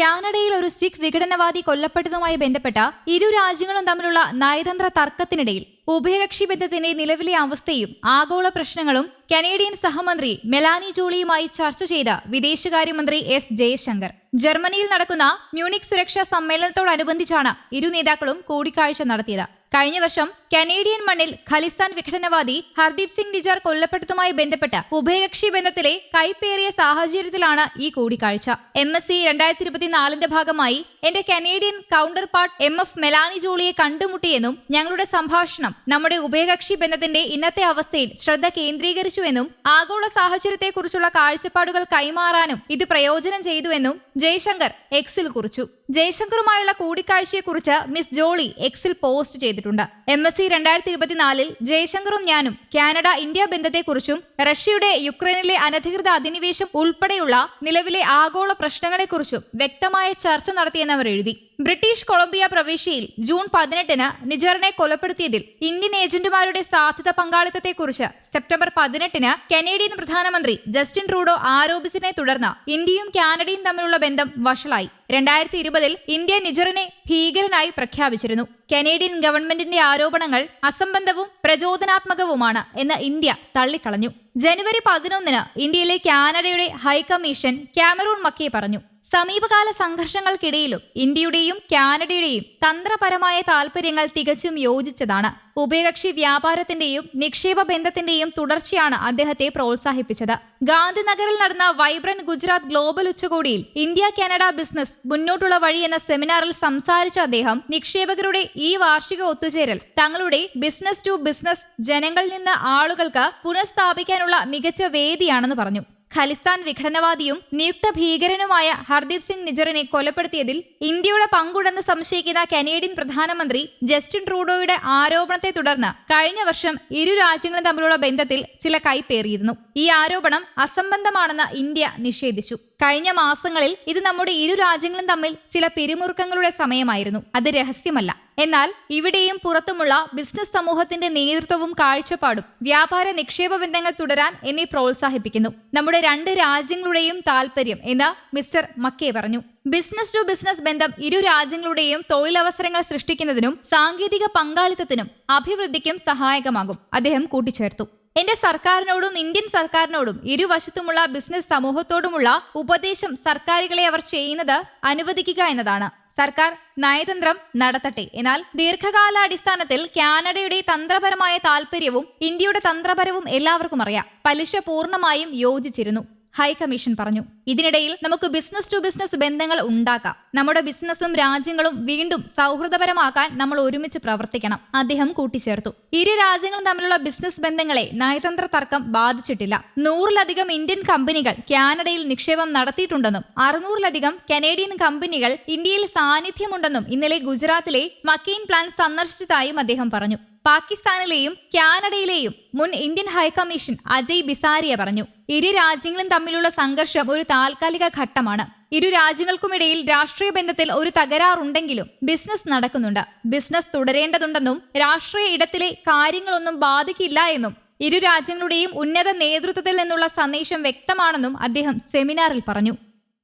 കാനഡയിൽ ഒരു സിഖ് വിഘടനവാദി കൊല്ലപ്പെട്ടതുമായി ബന്ധപ്പെട്ട ഇരു രാജ്യങ്ങളും തമ്മിലുള്ള നയതന്ത്ര തർക്കത്തിനിടയിൽ ഉഭയകക്ഷി ബന്ധത്തിന്റെ നിലവിലെ അവസ്ഥയും ആഗോള പ്രശ്നങ്ങളും കനേഡിയൻ സഹമന്ത്രി മെലാനി ജോളിയുമായി ചർച്ച ചെയ്ത വിദേശകാര്യമന്ത്രി എസ് ജയശങ്കർ. ജർമ്മനിയിൽ നടക്കുന്ന മ്യൂണിക് സുരക്ഷാ സമ്മേളനത്തോടനുബന്ധിച്ചാണ് ഇരു നേതാക്കളും കൂടിക്കാഴ്ച നടത്തിയത്. കഴിഞ്ഞ വർഷം കനേഡിയൻ മണ്ണിൽ ഖലിസ്ഥാൻ വിഘടനവാദി ഹർദീപ് സിംഗ് നിജാർ കൊല്ലപ്പെട്ടതുമായി ബന്ധപ്പെട്ട് ഉഭയകക്ഷി ബന്ധത്തിലെ കൈപ്പേറിയ സാഹചര്യത്തിലാണ് ഈ കൂടിക്കാഴ്ച. എം എസ് സി രണ്ടായിരത്തി ഇരുപത്തിനാലിന്റെ ഭാഗമായി എന്റെ Canadian counterpart M F Melanie ജോളിയെ കണ്ടുമുട്ടിയെന്നും ഞങ്ങളുടെ സംഭാഷണം നമ്മുടെ ഉഭയകക്ഷി ബന്ധത്തിന്റെ ഇന്നത്തെ അവസ്ഥയിൽ ശ്രദ്ധ കേന്ദ്രീകരിച്ചുവെന്നും ആഗോള സാഹചര്യത്തെക്കുറിച്ചുള്ള കാഴ്ചപ്പാടുകൾ കൈമാറാനും ഇത് പ്രയോജനം ചെയ്തുവെന്നും ജയശങ്കർ എക്സിൽ കുറിച്ചു. ജയശങ്കറുമായുള്ള കൂടിക്കാഴ്ചയെക്കുറിച്ച് മിസ് ജോളി എക്സിൽ പോസ്റ്റ് ചെയ്തിട്ടുണ്ട്. എം എസ് സി രണ്ടായിരത്തി ഇരുപത്തിനാലിൽ ജയശങ്കറും ഞാനും കാനഡ ഇന്ത്യ ബന്ധത്തെക്കുറിച്ചും റഷ്യയുടെ യുക്രൈനിലെ അനധികൃത അധിനിവേശം ഉൾപ്പെടെയുള്ള നിലവിലെ ആഗോള പ്രശ്നങ്ങളെക്കുറിച്ചും വ്യക്തമായ ചർച്ച നടത്തിയെന്നവർ എഴുതി. ബ്രിട്ടീഷ് കൊളംബിയ പ്രവിശ്യയിൽ ജൂൺ പതിനെട്ടിന് നിജറിനെ കൊലപ്പെടുത്തിയതിൽ ഇന്ത്യൻ ഏജന്റുമാരുടെ സാധ്യത പങ്കാളിത്തത്തെക്കുറിച്ച് സെപ്റ്റംബർ പതിനെട്ടിന് കനേഡിയൻ പ്രധാനമന്ത്രി ജസ്റ്റിൻ ട്രൂഡോ ആരോപിച്ചതിനെ തുടർന്ന് ഇന്ത്യയും കാനഡയും തമ്മിലുള്ള ബന്ധം വഷളായി. രണ്ടായിരത്തി ഇരുപതിൽ ഇന്ത്യ നിജറിനെ ഭീകരനായി പ്രഖ്യാപിച്ചിരുന്നു. കനേഡിയൻ ഗവൺമെന്റിന്റെ ആരോപണങ്ങൾ അസംബന്ധവും പ്രചോദനാത്മകവുമാണ് എന്ന് ഇന്ത്യ തള്ളിക്കളഞ്ഞു. ജനുവരി പതിനൊന്നിന് ഇന്ത്യയിലെ കാനഡയുടെ ഹൈക്കമ്മീഷൻ കാമറൂൺ മക്കേ പറഞ്ഞു. സമീപകാല സംഘർഷങ്ങൾക്കിടയിലും ഇന്ത്യയുടെയും കാനഡയുടെയും തന്ത്രപരമായ താൽപര്യങ്ങൾ തികച്ചും യോജിച്ചതാണ്. ഉഭയകക്ഷി വ്യാപാരത്തിന്റെയും നിക്ഷേപ ബന്ധത്തിന്റെയും തുടർച്ചയാണ് അദ്ദേഹത്തെ പ്രോത്സാഹിപ്പിച്ചത്. ഗാന്ധിനഗറിൽ നടന്ന വൈബ്രന്റ് ഗുജറാത്ത് ഗ്ലോബൽ ഉച്ചകോടിയിൽ ഇന്ത്യ കാനഡ ബിസിനസ് മുന്നോട്ടുള്ള വഴി എന്ന സെമിനാറിൽ സംസാരിച്ച അദ്ദേഹം നിക്ഷേപകരുടെ ഈ വാർഷിക ഒത്തുചേരൽ തങ്ങളുടെ ബിസിനസ് ടു ബിസിനസ് ജനങ്ങളിൽ നിന്ന് ആളുകൾക്ക് പുനഃസ്ഥാപിക്കാനുള്ള മികച്ച വേദിയാണെന്ന് പറഞ്ഞു. ഖലിസ്ഥാൻ വിഘടനവാദിയും നിയുക്ത ഭീകരനുമായ ഹർദീപ് സിംഗ് നിജറിനെ കൊലപ്പെടുത്തിയതിൽ ഇന്ത്യയുടെ പങ്കുണ്ടെന്ന് സംശയിക്കുന്ന കനേഡിയൻ പ്രധാനമന്ത്രി ജസ്റ്റിൻ ട്രൂഡോയുടെ ആരോപണത്തെ തുടർന്ന് കഴിഞ്ഞ വർഷം ഇരു രാജ്യങ്ങളും തമ്മിലുള്ള ബന്ധത്തിൽ ചില കൈപ്പേറിയിരുന്നു. ഈ ആരോപണം അസംബന്ധമാണെന്ന് ഇന്ത്യ നിഷേധിച്ചു. കഴിഞ്ഞ മാസങ്ങളിൽ ഇത് നമ്മുടെ ഇരു രാജ്യങ്ങളും തമ്മിൽ ചില പിരിമുറുക്കങ്ങളുടെ സമയമായിരുന്നു. അത് രഹസ്യമല്ല. എന്നാൽ ഇവിടെയും പുറത്തുമുള്ള ബിസിനസ് സമൂഹത്തിന്റെ നേതൃത്വവും കാഴ്ചപ്പാടും വ്യാപാര നിക്ഷേപ ബന്ധങ്ങൾ തുടരാൻ എന്നെ പ്രോത്സാഹിപ്പിക്കുന്നു. നമ്മുടെ രണ്ട് രാജ്യങ്ങളുടെയും താൽപര്യം എന്ന് മിസ്റ്റർ മക്കേ പറഞ്ഞു. ബിസിനസ് ടു ബിസിനസ് ബന്ധം ഇരു രാജ്യങ്ങളുടെയും തൊഴിലവസരങ്ങൾ സൃഷ്ടിക്കുന്നതിനും സാങ്കേതിക പങ്കാളിത്തത്തിനും അഭിവൃദ്ധിക്കും സഹായകമാകും. അദ്ദേഹം കൂട്ടിച്ചേർത്തു. എന്റെ സർക്കാരിനോടും ഇന്ത്യൻ സർക്കാരിനോടും ഇരുവശത്തുമുള്ള ബിസിനസ് സമൂഹത്തോടുമുള്ള ഉപദേശം സർക്കാരുകളെ അവർ ചെയ്യുന്നത് അനുവദിക്കുക എന്നതാണ്. സർക്കാർ നയതന്ത്രം നടത്തട്ടെ. എന്നാൽ ദീർഘകാലാടിസ്ഥാനത്തിൽ കാനഡയുടെ തന്ത്രപരമായ താൽപര്യവും ഇന്ത്യയുടെ തന്ത്രപരവും എല്ലാവർക്കും അറിയാം. പലിശ പൂർണമായും യോജിച്ചിരുന്നു. ഹൈക്കമ്മീഷൻ പറഞ്ഞു. ഇതിനിടയിൽ നമുക്ക് ബിസിനസ് ടു ബിസിനസ് ബന്ധങ്ങൾ ഉണ്ടാക്കാം. നമ്മുടെ ബിസിനസ്സും രാജ്യങ്ങളും വീണ്ടും സൗഹൃദപരമാക്കാൻ നമ്മൾ ഒരുമിച്ച് പ്രവർത്തിക്കണം. അദ്ദേഹം കൂട്ടിച്ചേർത്തു. ഇരു രാജ്യങ്ങളും തമ്മിലുള്ള ബിസിനസ് ബന്ധങ്ങളെ നയതന്ത്ര തർക്കം ബാധിച്ചിട്ടില്ല. നൂറിലധികം ഇന്ത്യൻ കമ്പനികൾ കാനഡയിൽ നിക്ഷേപം നടത്തിയിട്ടുണ്ടെന്നും അറുന്നൂറിലധികം കനേഡിയൻ കമ്പനികൾ ഇന്ത്യയിൽ സാന്നിധ്യമുണ്ടെന്നും ഇന്നലെ ഗുജറാത്തിലെ മക്കെയിൻ പ്ലാന്റ് സന്ദർശിച്ചതായും അദ്ദേഹം പറഞ്ഞു. പാകിസ്ഥാനിലെയും കാനഡയിലെയും മുൻ ഇന്ത്യൻ ഹൈക്കമ്മീഷൻ അജയ് ബിസാരിയ പറഞ്ഞു ഇരു രാജ്യങ്ങളും തമ്മിലുള്ള സംഘർഷം ഒരു താൽക്കാലിക ഘട്ടമാണ്. ഇരു രാജ്യങ്ങൾക്കുമിടയിൽ രാഷ്ട്രീയ ബന്ധത്തിൽ ഒരു തകരാറുണ്ടെങ്കിലും ബിസിനസ് നടക്കുന്നുണ്ട്. ബിസിനസ് തുടരേണ്ടതുണ്ടെന്നും രാഷ്ട്രീയ ഇടത്തിലെ കാര്യങ്ങളൊന്നും ബാധിക്കില്ല എന്നും ഇരു രാജ്യങ്ങളുടെയും ഉന്നത നേതൃത്വത്തിൽ നിന്നുള്ള സന്ദേശം വ്യക്തമാണെന്നും അദ്ദേഹം സെമിനാറിൽ പറഞ്ഞു.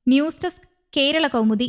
News desk Kerala Kaumudi.